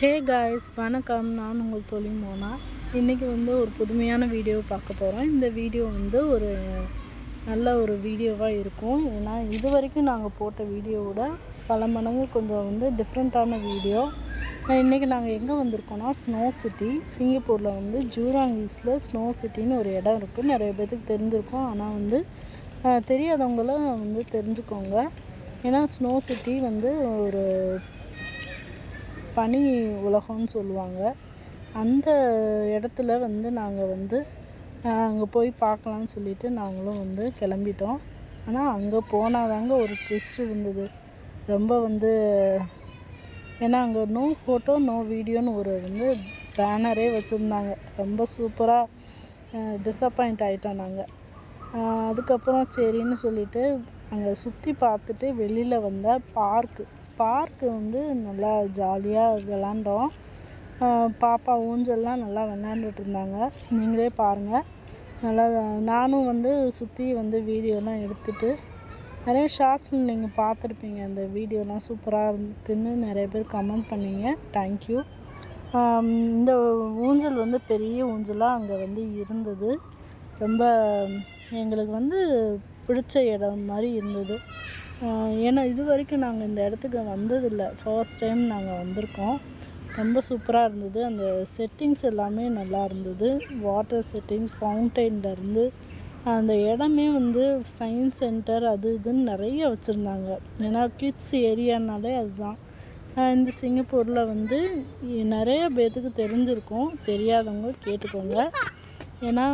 Hey guys வணக்கம். நான் உங்கள் தொழில் மோனா. இன்றைக்கி வந்து ஒரு புதுமையான வீடியோ பார்க்க போகிறோம் இந்த வீடியோ வந்து ஒரு நல்ல ஒரு வீடியோவாக இருக்கும். ஏன்னா இது வரைக்கும் நாங்கள் போட்ட வீடியோவோட பல மடங்கு கொஞ்சம் வந்து டிஃப்ரெண்ட்டான வீடியோ இன்றைக்கி நாங்கள் எங்கே வந்திருக்கோன்னா ஸ்னோ சிட்டி சிங்கப்பூரில் வந்து ஜூராங்கீஸில் ஸ்னோ சிட்டின்னு ஒரு இடம் இருக்குது நிறைய பேர்த்துக்கு தெரிஞ்சிருக்கோம். ஆனால் வந்து தெரியாதவங்களும் வந்து தெரிஞ்சுக்கோங்க. ஏன்னா ஸ்னோ சிட்டி வந்து ஒரு பனி உலகம்னு சொல்லுவாங்க. அந்த இடத்துல வந்து நாங்கள் வந்து அங்கே போய் பார்க்கலான்னு சொல்லிட்டு நாங்களும் வந்து கிளம்பிட்டோம். ஆனால் அங்கே போனாதாங்க ஒரு ட்விஸ்ட் இருந்தது. ரொம்ப வந்து ஏன்னா அங்கே நோ ஃபோட்டோ நோ வீடியோன்னு ஒரு வந்து பேனரே வச்சுருந்தாங்க. ரொம்ப சூப்பராக டிசப்பாயிண்ட் ஆகிட்டோம் நாங்கள் அதுக்கப்புறம் சரின்னு சொல்லிட்டு அங்கே சுற்றி பார்த்துட்டு வெளியில் வந்தால் பார்க்கு பார்க்கு வந்து நல்லா ஜாலியாக விளாண்டோம். பாப்பா ஊஞ்சல்லாம் நல்லா விளாண்டுட்ருந்தாங்க. நீங்களே பாருங்கள் நல்லா நானும் வந்து சுற்றி வந்து வீடியோலாம் எடுத்துட்டு நிறைய ஷார்ட்ஸில் நீங்கள் பார்த்துருப்பீங்க. அந்த வீடியோலாம் சூப்பராக இருக்குன்னு நிறைய பேர் கமெண்ட் பண்ணிங்க. தேங்க்யூ இந்த ஊஞ்சல் வந்து பெரிய ஊஞ்சலாக அங்கே வந்து இருந்தது. ரொம்ப எங்களுக்கு வந்து பிடிச்ச இடம் மாதிரி இருந்தது. ஏன்னா இது வரைக்கும் நாங்கள் இந்த இடத்துக்கு வந்ததில்லை. ஃபர்ஸ்ட் டைம் நாங்கள் வந்திருக்கோம். ரொம்ப சூப்பராக இருந்தது. அந்த செட்டிங்ஸ் எல்லாமே நல்லா இருந்தது. வாட்டர் செட்டிங்ஸ் ஃபவுண்டெயின்லேருந்து அந்த இடமே வந்து சயின்ஸ் சென்டர் அது இதுன்னு நிறைய வச்சுருந்தாங்க. ஏன்னா கிட்ஸ் ஏரியானாலே அதுதான். இந்த சிங்கப்பூரில் வந்து நிறைய பேர்த்துக்கு தெரிஞ்சிருக்கும். தெரியாதவங்க கேட்டுக்கோங்க. ஏன்னா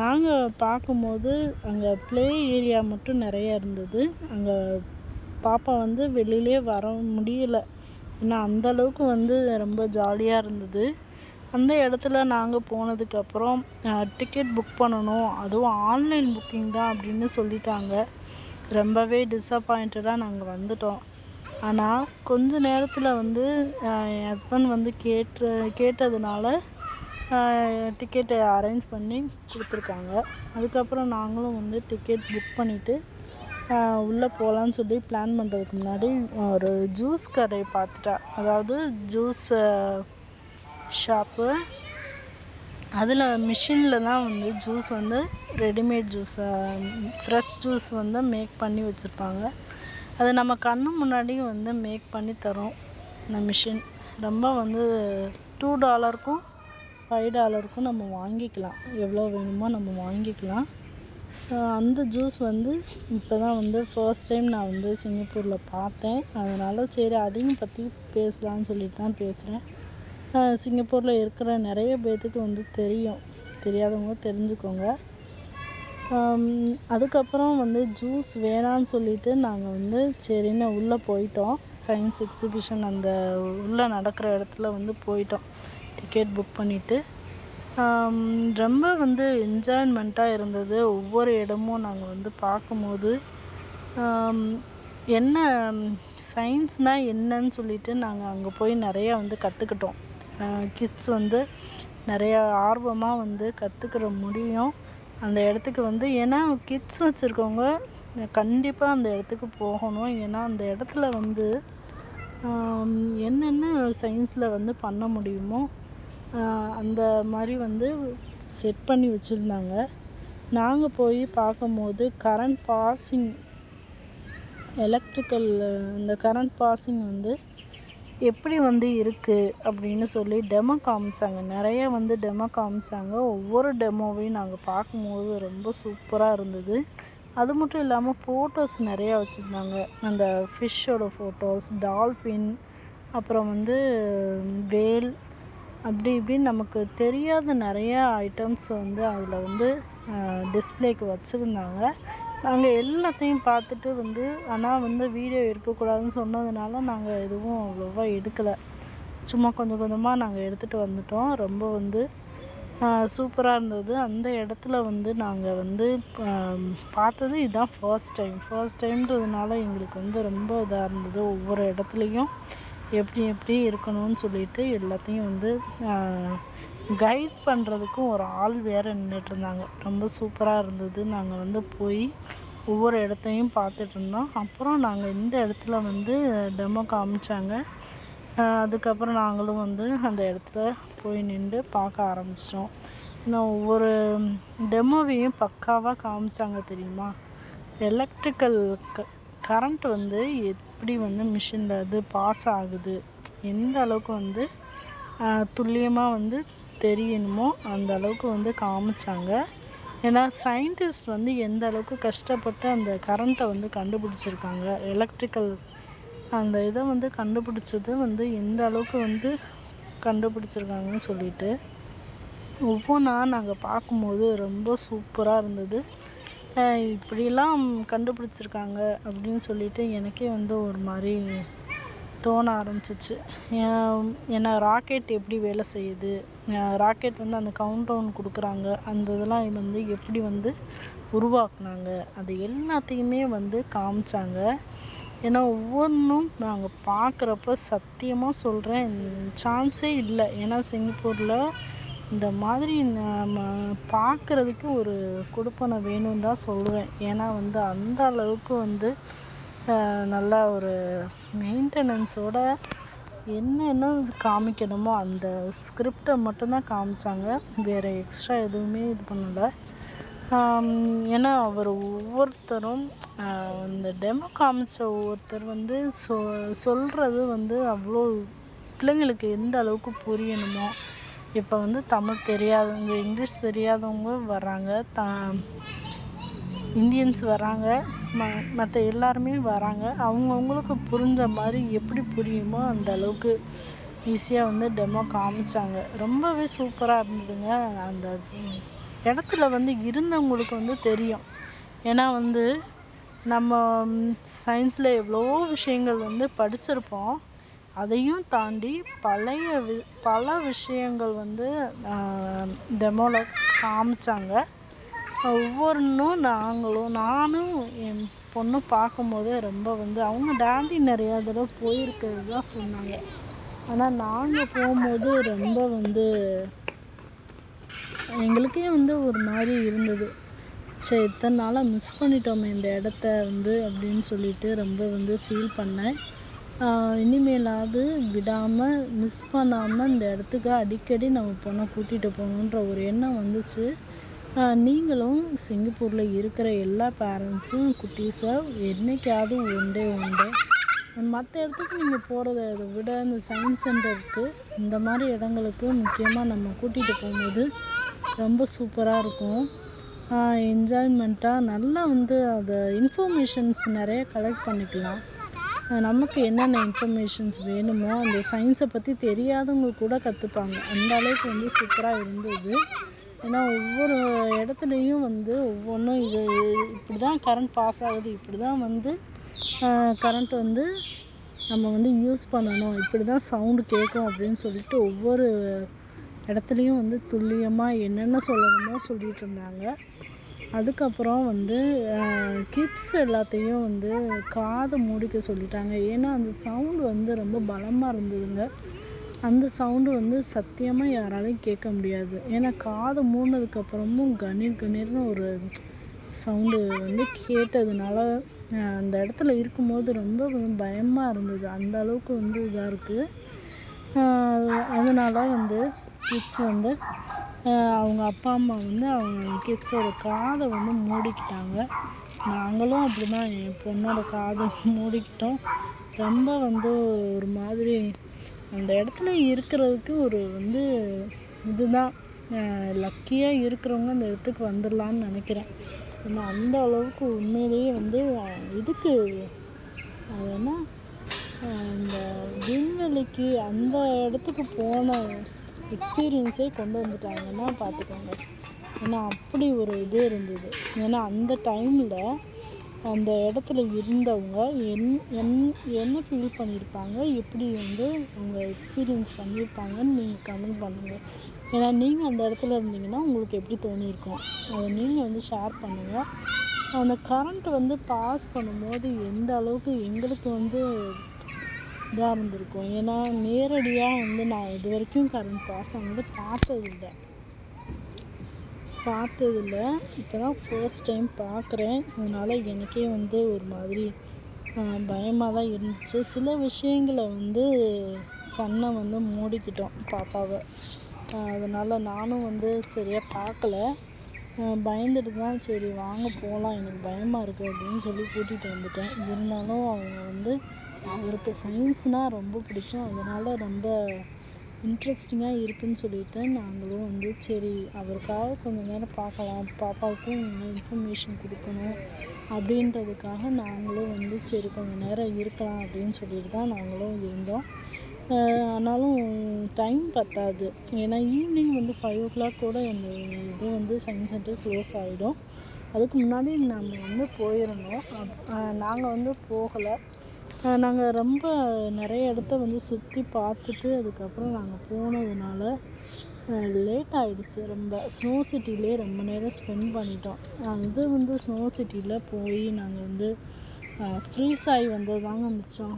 நாங்கள் பார்க்கும்போது அங்கே ப்ளே ஏரியா மட்டும் நிறைய இருந்தது. அங்கே பாப்பா வந்து வெளியிலே வர முடியல. ஏன்னா அந்த அளவுக்கு வந்து ரொம்ப ஜாலியாக இருந்தது. அந்த இடத்துல நாங்கள் போனதுக்கப்புறம் டிக்கெட் புக் பண்ணணும். அதுவும் ஆன்லைன் புக்கிங் தான் அப்படின்னு சொல்லிட்டாங்க. ரொம்பவே டிஸப்பாயிண்டடாக நாங்கள் வந்துட்டோம். ஆனால் கொஞ்ச நேரத்தில் வந்து என் ஹஸ்பண்ட் வந்து கேட்டு கேட்டதுனால டிக்கெட்டை அரேஞ்ச் பண்ணி கொடுத்துருக்காங்க. அதுக்கப்புறம் நாங்களும் வந்து டிக்கெட் புக் பண்ணிவிட்டு உள்ளே போகலான்னு சொல்லி பிளான் பண்ணுறதுக்கு முன்னாடி ஒரு ஜூஸ் கடையை பார்த்துட்டேன். அதாவது ஜூஸ் ஷாப்பு அதில் மிஷினில் தான் வந்து ஜூஸ் வந்து ரெடிமேட் ஜூஸை ஃப்ரெஷ் ஜூஸ் வந்து மேக் பண்ணி வச்சுருப்பாங்க. அது நம்ம கண்ணு முன்னாடி வந்து மேக் பண்ணி தரும் இந்த மிஷின் ரொம்ப வந்து டூ டாலருக்கும் ஃபைவ் டாலருக்கும் நம்ம வாங்கிக்கலாம். எவ்வளோ வேணுமோ நம்ம வாங்கிக்கலாம். அந்த ஜூஸ் வந்து இப்போ தான் வந்து ஃபர்ஸ்ட் டைம் நான் வந்து சிங்கப்பூரில் பார்த்தேன். அதனால் சரி அதையும் பற்றி பேசலாம்னு சொல்லிட்டு தான் பேசுகிறேன் சிங்கப்பூரில் இருக்கிற நிறைய பேர்த்துக்கு வந்து தெரியும். தெரியாதவங்க தெரிஞ்சுக்கோங்க. அதுக்கப்புறம் வந்து ஜூஸ் வேணான்னு சொல்லிட்டு நாங்கள் வந்து சரின்னு உள்ளே போயிட்டோம். சயின்ஸ் எக்ஸிபிஷன் அந்த உள்ளே நடக்கிற இடத்துல வந்து போயிட்டோம். டிக்கெட் புக் பண்ணிவிட்டு ரொம்ப வந்து என்ஜாய்மெண்ட்டாக இருந்தது. ஒவ்வொரு இடமும் நாங்கள் வந்து பார்க்கும்போது என்ன சயின்ஸ்னால் என்னன்னு சொல்லிட்டு நாங்கள் அங்கே போய் நிறையா வந்து கற்றுக்கிட்டோம் கிட்ஸ் வந்து நிறையா ஆர்வமாக வந்து கற்றுக்கிற முடியும். அந்த இடத்துக்கு வந்து ஏன்னா கிட்ஸ் வச்சுருக்கவங்க கண்டிப்பாக அந்த இடத்துக்கு போகணும். ஏன்னா அந்த இடத்துல வந்து என்னென்ன சயின்ஸில் வந்து பண்ண முடியுமோ அந்த மாதிரி வந்து செட் பண்ணி வச்சுருந்தாங்க. நாங்கள் போய் பார்க்கும்போது கரண்ட் பாசிங் எலக்ட்ரிக்கல் இந்த கரண்ட் பாசிங் வந்து எப்படி வந்து இருக்குது அப்படின்னு சொல்லி டெமோ காமிச்சாங்க. நிறைய வந்து டெமோ காமிச்சாங்க. ஒவ்வொரு டெமோவையும் நாங்கள் பார்க்கும்போது ரொம்ப சூப்பராக இருந்தது. அது மட்டும் இல்லாமல் ஃபோட்டோஸ் நிறையா வச்சுருந்தாங்க. அந்த ஃபிஷ்ஷோட ஃபோட்டோஸ் டால்ஃபின் அப்புறம் வந்து வேல் அப்படி இப்படின்னு நமக்கு தெரியாத நிறைய ஐட்டம்ஸ் வந்து அதில் வந்து டிஸ்ப்ளேக்கு வச்சுருந்தாங்க. நாங்கள் எல்லாத்தையும் பார்த்துட்டு வந்து ஆனால் வந்து வீடியோ எடுக்கக்கூடாதுன்னு சொன்னதுனால நாங்கள் எதுவும் அவ்வளோவா எடுக்கலை. சும்மா கொஞ்சம் கொஞ்சமாக நாங்கள் எடுத்துகிட்டு வந்துட்டோம். ரொம்ப வந்து சூப்பராக இருந்தது. அந்த இடத்துல வந்து நாங்கள் வந்து பார்த்தது இதுதான் ஃபர்ஸ்ட் டைம் ஃபர்ஸ்ட் டைம்ன்றதுனால எங்களுக்கு வந்து ரொம்ப இதாக இருந்தது ஒவ்வொரு இடத்துலையும். எப்படி எப்படி இருக்கணும்னு சொல்லிட்டு எல்லாத்தையும் வந்து கைட் பண்ணுறதுக்கும் ஒரு ஆள் வேறு நின்றுட்டு இருந்தாங்க. ரொம்ப சூப்பராக இருந்தது. நாங்கள் வந்து போய் ஒவ்வொரு இடத்தையும் பார்த்துட்டு இருந்தோம். அப்புறம் நாங்கள் இந்த இடத்துல வந்து டெமோ காமிச்சாங்க. அதுக்கப்புறம் நாங்களும் வந்து அந்த இடத்துல போய் நின்று பார்க்க ஆரம்பிச்சிட்டோம். இன்னும் ஒவ்வொரு டெமோவையும் பக்காவாக காமிச்சாங்க தெரியுமா? எலக்ட்ரிக்கல் க கரண்ட் வந்து எப்படி வந்து மிஷினில் அது பாஸ் ஆகுது? எந்த அளவுக்கு வந்து துல்லியமாக வந்து தெரியணுமோ அந்த அளவுக்கு வந்து காமிச்சாங்க. ஏன்னா சயின்டிஸ்ட் வந்து எந்த அளவுக்கு கஷ்டப்பட்டு அந்த கரண்ட்டை வந்து கண்டுபிடிச்சிருக்காங்க? எலக்ட்ரிக்கல் அந்த இதை வந்து கண்டுபிடிச்சது வந்து எந்த அளவுக்கு வந்து கண்டுபிடிச்சிருக்காங்கன்னு சொல்லிட்டு ஒவ்வொன்றா நாங்கள் பார்க்கும்போது ரொம்ப சூப்பராக இருந்தது. இப்படிலாம் கண்டுபிடிச்சிருக்காங்க அப்படின்னு சொல்லிட்டு எனக்கே வந்து ஒரு மாதிரி தோண ஆரம்பிச்சிச்சு. ஏன்னா ராக்கெட் எப்படி வேலை செய்யுது? ராக்கெட் வந்து அந்த கவுண்ட் டவுன் கொடுக்குறாங்க. அந்த இதெல்லாம் வந்து எப்படி வந்து உருவாக்குனாங்க? அது எல்லாத்தையுமே வந்து காமிச்சாங்க. ஏன்னா ஒவ்வொன்றும் நாங்கள் பார்க்குறப்ப சத்தியமாக சொல்கிறேன் சான்ஸே இல்லை. ஏன்னா சிங்கப்பூரில் இந்த மாதிரி நம்ம பார்க்குறதுக்கு ஒரு கொடுப்பனை வேணும்னு தான் சொல்லுவேன். ஏன்னா வந்து அந்த அளவுக்கு வந்து நல்லா ஒரு மெயின்டெனன்ஸோட என்னென்ன காமிக்கணுமோ அந்த ஸ்கிரிப்டை மட்டும்தான் காமிச்சாங்க. வேறு எக்ஸ்ட்ரா எதுவுமே இது பண்ணலை. ஏன்னா அவர் ஒவ்வொருத்தரும் அந்த டெமோ காமிச்ச ஒவ்வொருத்தர் வந்து சொ சொல்கிறது வந்து அவ்வளோ பிள்ளைங்களுக்கு எந்த அளவுக்கு புரியணுமோ இப்போ வந்து தமிழ் தெரியாதவங்க இங்கிலீஷ் தெரியாதவங்க வராங்க த இந்தியன்ஸ் வராங்க ம மற்ற எல்லாருமே வராங்க அவங்கவுங்களுக்கு புரிஞ்ச மாதிரி எப்படி புரியுமோ அந்த அளவுக்கு ஈஸியாக வந்து டெமோ காமிச்சாங்க. ரொம்பவே சூப்பராக இருந்ததுங்க. அந்த இடத்துல வந்து இருந்தவங்களுக்கு வந்து தெரியும். ஏன்னா வந்து நம்ம சயின்ஸில் எவ்வளோ விஷயங்கள் வந்து படிச்சிருப்போம். அதையும் தாண்டி பழைய வி பல விஷயங்கள் வந்து டெமோவில் காமிச்சாங்க. ஒவ்வொன்றும் நாங்களும் நானும் என் பொண்ணும் பார்க்கும்போது ரொம்ப வந்து அவங்க டாண்டி நிறையா தடவை போயிருக்கிறது தான் சொன்னாங்க. ஆனால் நாங்கள் போகும்போது ரொம்ப வந்து எங்களுக்கே வந்து ஒரு மாதிரி இருந்தது. சரி இத்தனை நாளாக மிஸ் பண்ணிட்டோமே இந்த இடத்த வந்து அப்படின்னு சொல்லிட்டு ரொம்ப வந்து ஃபீல் பண்ணேன். இனிமேலாவது விடாமல் மிஸ் பண்ணாமல் இந்த இடத்துக்கு அடிக்கடி நம்ம போனால் கூட்டிகிட்டு போகணுன்ற ஒரு எண்ணம் வந்துச்சு. நீங்களும் சிங்கப்பூரில் இருக்கிற எல்லா பேரண்ட்ஸும் குட்டீஸை என்றைக்காவது ஒன் டே ஒன் டே மற்ற இடத்துக்கு நீங்கள் போகிறத விட இந்த சயின்ஸ் சென்டருக்கு இந்த மாதிரி இடங்களுக்கு முக்கியமாக நம்ம கூட்டிகிட்டு போகும்போது ரொம்ப சூப்பராக இருக்கும். என்ஜாய்மெண்ட்டாக நல்லா வந்து அதை இன்ஃபர்மேஷன்ஸ் நிறைய கலெக்ட் பண்ணிக்கலாம். நமக்கு என்னென்ன இன்ஃபர்மேஷன்ஸ் வேணுமோ அந்த சயின்ஸை பற்றி தெரியாதவங்க கூட கற்றுப்பாங்க அந்த அளவுக்கு வந்து சூப்பராக இருந்தது. ஏன்னா ஒவ்வொரு இடத்துலையும் வந்து ஒவ்வொன்றும் இது இப்படி தான் கரண்ட் பாஸ் ஆகுது இப்படி தான் வந்து கரண்ட் வந்து நம்ம வந்து யூஸ் பண்ணணும் இப்படி தான் சவுண்டு கேட்கும் அப்படின்னு சொல்லிட்டு ஒவ்வொரு இடத்துலையும் வந்து துல்லியமாக என்னென்ன சொல்லணுமோ சொல்லிகிட்டு இருந்தாங்க. அதுக்கப்புறம் வந்து கிட்ஸ் எல்லாத்தையும் வந்து காதை மூடிக்க சொல்லிட்டாங்க. ஏன்னா அந்த சவுண்டு வந்து ரொம்ப பலமாக இருந்ததுங்க. அந்த சவுண்டு வந்து சத்தியமாக யாராலையும் கேட்க முடியாது. ஏன்னா காதை மூடினதுக்கப்புறமும் கணீர் கணீர்னு ஒரு சவுண்டு வந்து கேட்டதுனால அந்த இடத்துல இருக்கும்போது ரொம்ப பயமாக இருந்தது. அந்த அளவுக்கு வந்து இதாக இருக்குது அதனால் வந்து கிட்ஸ் வந்து அவங்க அப்பா அம்மா வந்து அவங்க கிட்ஸோட காதை வந்து மூடிக்கிட்டாங்க. நாங்களும் அப்படி தான் என் பொண்ணோட காதை மூடிக்கிட்டோம். ரொம்ப வந்து ஒரு மாதிரி அந்த இடத்துல இருக்கிறதுக்கு ஒரு வந்து இதுதான். லக்கியாக இருக்கிறவங்க அந்த இடத்துக்கு வந்துடலான்னு நினைக்கிறேன். ஏன்னா அந்த அளவுக்கு உண்மையிலேயே வந்து இதுக்கு அது என்ன? இந்த விண்வெளிக்கு அந்த இடத்துக்கு போன எக்ஸ்பீரியன்ஸே கொண்டு வந்துட்டாங்கன்னா பார்த்துக்கோங்க. ஏன்னா அப்படி ஒரு இது இருந்தது. ஏன்னா அந்த டைமில் அந்த இடத்துல இருந்தவங்க என் என் என்ன ஃபீல் பண்ணியிருப்பாங்க? எப்படி வந்து அவங்க எக்ஸ்பீரியன்ஸ் பண்ணியிருப்பாங்கன்னு நீங்கள் கமெண்ட் பண்ணுங்கள் ஏன்னா நீங்கள் அந்த இடத்துல இருந்தீங்கன்னா உங்களுக்கு எப்படி தோணியிருக்கும்? அதை நீங்கள் வந்து ஷேர் பண்ணுங்கள் அந்த கரண்ட் வந்து பாஸ் பண்ணும்போது எந்த அளவுக்கு எங்களுக்கு வந்து இதாக இருந்திருக்கும். ஏன்னா நேரடியாக வந்து நான் இது வரைக்கும் கரண்ட் பாசம் வந்து பார்த்ததில்ல. பார்த்ததில்ல. இப்போ தான் ஃபர்ஸ்ட் டைம் பார்க்குறேன். அதனால் எனக்கே வந்து ஒரு மாதிரி பயமாக தான் இருந்துச்சு. சில விஷயங்களை வந்து கண்ணை வந்து மூடிக்கிட்டோம் பாப்பாவை. அதனால் நானும் வந்து சரியாக பார்க்கல. பயந்துட்டு தான் சரி வாங்க போகலாம் எனக்கு பயமாக இருக்குது அப்படின்னு சொல்லி கூட்டிகிட்டு வந்துட்டேன். இருந்தாலும் அவங்க வந்து அவருக்கு சயின்ஸ்னால் ரொம்ப பிடிக்கும். அதனால் ரொம்ப இன்ட்ரெஸ்டிங்காக இருக்குதுன்னு சொல்லிட்டு நாங்களும் வந்து சரி அவருக்காக கொஞ்சம் நேரம் பார்க்கலாம் பாப்பாவுக்கும் இன்ஃபர்மேஷன் கொடுக்கணும் அப்படின்றதுக்காக நாங்களும் வந்து சரி கொஞ்சம் நேரம் இருக்கலாம் அப்படின்னு சொல்லிட்டு தான் நாங்களும் இருந்தோம். ஆனாலும் டைம் பத்தாது. ஏன்னா ஈவினிங் வந்து ஃபைவ் ஓ கிளாக் கூட அந்த இது வந்து சயின்ஸ் சென்டர் க்ளோஸ் ஆகிடும் அதுக்கு முன்னாடி நம்ம வந்து போயிருந்தோம். நாங்கள் வந்து போகலை. நாங்கள் ரொம்ப நிறைய இடத்த வந்து சுற்றி பார்த்துட்டு அதுக்கப்புறம் நாங்கள் போனதுனால லேட் ஆகிடுச்சு ரொம்ப ஸ்னோ சிட்டிலே ரொம்ப நேரம் ஸ்பெண்ட் பண்ணிட்டோம். அது வந்து ஸ்னோ சிட்டியில் போய் நாங்கள் வந்து ஃப்ரீஸ் ஆகி வந்தது தாங்க மிச்சம்.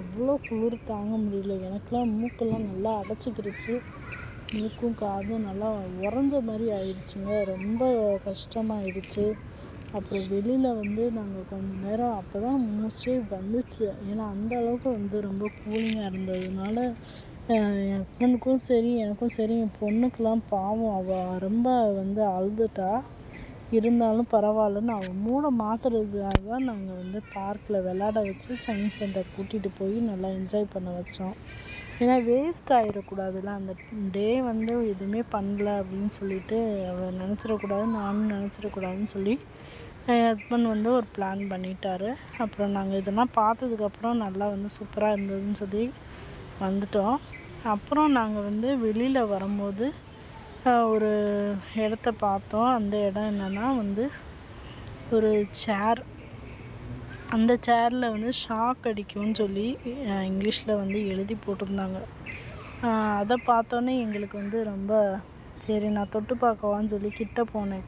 அவ்வளோ குளிர் தாங்க முடியல. எனக்கெலாம் மூக்கெல்லாம் நல்லா அடைச்சிக்கிடுச்சு. மூக்கும் காதும் நல்லா உறைஞ்ச மாதிரி ஆயிடுச்சுங்க. ரொம்ப கஷ்டமாயிடுச்சு. அப்புறம் வெளியில் வந்து நாங்கள் கொஞ்ச நேரம் அப்போ தான் மூச்சே வந்துச்சு. ஏன்னா அந்த அளவுக்கு வந்து ரொம்ப கூலிங்காக இருந்ததுனால என் ஹஸ்பண்டுக்கும் சரி எனக்கும் சரி என் பொண்ணுக்கெலாம் பாவம். அவள் ரொம்ப வந்து அழுதுட்டா. இருந்தாலும் பரவாயில்லன்னு அவன் மூடை மாற்றுறதுக்காக தான் நாங்கள் வந்து பார்க்கில் விளாட வச்சு சயின்ஸ் சென்டர் கூட்டிகிட்டு போய் நல்லா என்ஜாய் பண்ண வச்சோம். ஏன்னா வேஸ்ட் ஆகிடக்கூடாதுல்ல அந்த டே வந்து எதுவுமே பண்ணல அப்படின்னு சொல்லிட்டு அவள் நினச்சிடக்கூடாது நானும் நினச்சிடக்கூடாதுன்னு சொல்லி என் ஹஸ்பண்ட் வந்து ஒரு பிளான் பண்ணிட்டார். அப்புறம் நாங்கள் இதெல்லாம் பார்த்ததுக்கப்புறம் நல்லா வந்து சூப்பராக இருந்ததுன்னு சொல்லி வந்துட்டோம். அப்புறம் நாங்கள் வந்து வெளியில் வரும்போது ஒரு இடத்த பார்த்தோம். அந்த இடம் என்னென்னா வந்து ஒரு சேர் அந்த சேரில் வந்து ஷாக் அடிக்கும்னு சொல்லி இங்கிலீஷில் வந்து எழுதி போட்டிருந்தாங்க. அதை பார்த்தோன்னே எங்களுக்கு வந்து ரொம்ப சரி நான் தொட்டு பார்க்கவான்னு சொல்லி கிட்ட போனேன்.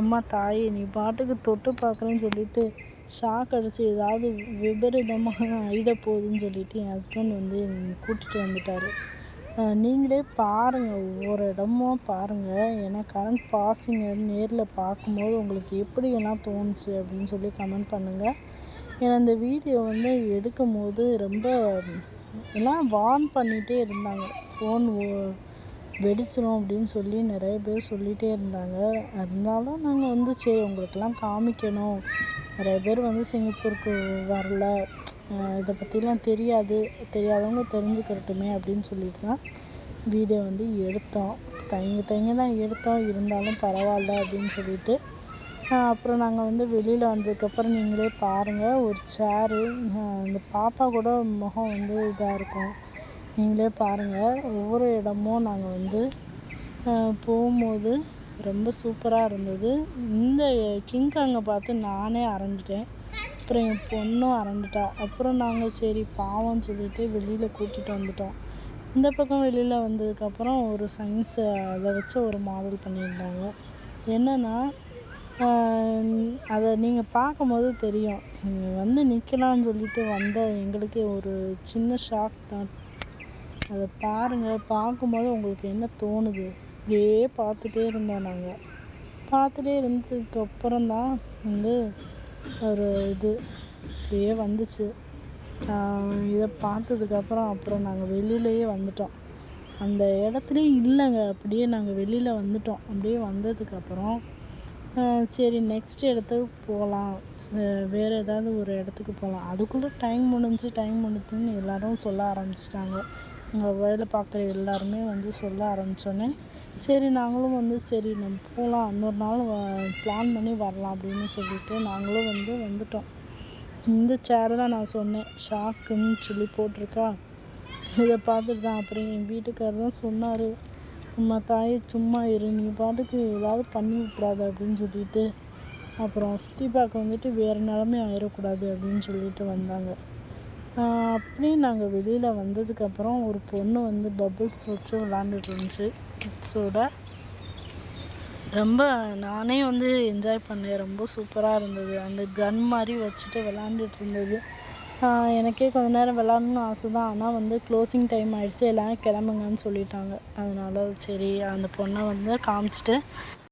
எம்மா தாயே நீ பாட்டுக்கு தொட்டு பார்க்குறேன்னு சொல்லிட்டு ஷாக் அடித்து ஏதாவது விபரீதமாக ஆகிட போகுதுன்னு சொல்லிட்டு என் ஹஸ்பண்ட் வந்து கூட்டிகிட்டு வந்துட்டார். நீங்களே பாருங்கள் ஒவ்வொரு இடமும் பாருங்கள் ஏன்னா கரண்ட் பாசிங்க நேரில் பார்க்கும்போது உங்களுக்கு எப்படியெல்லாம் தோணுச்சு அப்படின்னு சொல்லி கமெண்ட் பண்ணுங்கள் ஏன்னா இந்த வீடியோ வந்து எடுக்கும்போது ரொம்ப எல்லாம் வார்ன் பண்ணிகிட்டே இருந்தாங்க. ஃபோன் வெடிச்சிரும் அப்படின்னு சொல்லி நிறைய பேர் சொல்லிகிட்டே இருந்தாங்க. இருந்தாலும் நாங்கள் வந்து சரி உங்களுக்கெல்லாம் காமிக்கணும். நிறைய பேர் வந்து சிங்கப்பூருக்கு வரல. இதை பற்றிலாம் தெரியாது. தெரியாதவங்க தெரிஞ்சுக்கிறட்டுமே அப்படின்னு சொல்லிட்டு தான் வீடியோ வந்து எடுத்தோம். தயங்கி தயங்கி தான் எடுத்தோம். இருந்தாலும் பரவாயில்ல அப்படின்னு சொல்லிட்டு. அப்புறம் நாங்கள் வந்து வெளியில் வந்ததுக்கப்புறம் நீங்களே பாருங்கள் ஒரு சேரு அந்த பாப்பா கூட முகம் வந்து இதாக இருக்கும். நீங்களே பாருங்கள் ஒவ்வொரு இடமும் நாங்கள் வந்து போகும்போது ரொம்ப சூப்பராக இருந்தது. இந்த கிங்காங்கை பார்த்து நானே அரண்டுட்டேன். அப்புறம் என் பொண்ணும் அரண்டுட்டா. அப்புறம் நாங்கள் சரி பாவம்னு சொல்லிட்டு வெளியில் கூட்டிகிட்டு வந்துட்டோம். இந்த பக்கம் வெளியில் வந்ததுக்கப்புறம் ஒரு சயின்ஸை அதை வச்சு ஒரு மாடல் பண்ணியிருந்தாங்க. என்னென்னா அதை நீங்கள் பார்க்கும்போது தெரியும். நீங்கள் வந்து நிற்கலான்னு சொல்லிட்டு வந்த எங்களுக்கே ஒரு சின்ன ஷாக் தான். அதை பாருங்கள் பார்க்கும்போது உங்களுக்கு என்ன தோணுது? அப்படியே பார்த்துட்டே இருந்தோம் நாங்கள் பார்த்துட்டே இருந்ததுக்கப்புறம் தான் வந்து ஒரு இது அப்படியே வந்துச்சு. இதை பார்த்ததுக்கப்புறம் அப்புறம் நாங்கள் வெளியிலேயே வந்துட்டோம். அந்த இடத்துலையும் இல்லைங்க அப்படியே நாங்கள் வெளியில் வந்துட்டோம். அப்படியே வந்ததுக்கப்புறம் சரி நெக்ஸ்ட் இடத்துக்கு போகலாம் வேறு ஏதாவது ஒரு இடத்துக்கு போகலாம் அதுக்குள்ளே டைம் முடிஞ்சு டைம் முடிஞ்சுன்னு எல்லோரும் சொல்ல ஆரம்பிச்சிட்டாங்க. இங்கே வேலை பார்க்குற எல்லாருமே வந்து சொல்ல ஆரம்பித்தோன்னே சரி நாங்களும் வந்து சரி நம்ம போகலாம் இன்னொரு நாள் பிளான் பண்ணி வரலாம் அப்படின்னு சொல்லிட்டு நாங்களும் வந்து வந்துட்டோம். இந்த சேரை தான் நான் சொன்னேன். ஷாக்குன்னு சொல்லி போட்டிருக்கா? இதை பார்த்துட்டு தான் அப்புறம் என் வீட்டுக்காரர் தான் சொன்னார். அம்மா தாயே சும்மா இரு. நீ பாட்டுக்கு ஏதாவது பண்ணி விட்றாத அப்படின்னு சொல்லிட்டு அப்புறம் சுற்றி பார்க்க வந்துட்டு வேறு நிலமே ஆயிடக்கூடாது அப்படின்னு சொல்லிட்டு வந்தாங்க. அப்படியே நாங்கள் வெளியில் வந்ததுக்கப்புறம் ஒரு பொண்ணு வந்து பபுள்ஸ் வச்சு விளாண்டுட்டு இருந்துச்சு. கிட்ஸோட ரொம்ப நானே வந்து என்ஜாய் பண்ணேன். ரொம்ப சூப்பராக இருந்தது. அந்த கன் மாதிரி வச்சுட்டு விளாண்டுட்டு இருந்தது. எனக்கே கொஞ்ச நேரம் விளாட்ணுன்னு ஆசை தான். ஆனால் வந்து க்ளோசிங் டைம் ஆகிடுச்சி எல்லோரும் கிளம்புங்கன்னு சொல்லிட்டாங்க. அதனால் சரி அந்த பொண்ணை வந்து காமிச்சிட்டு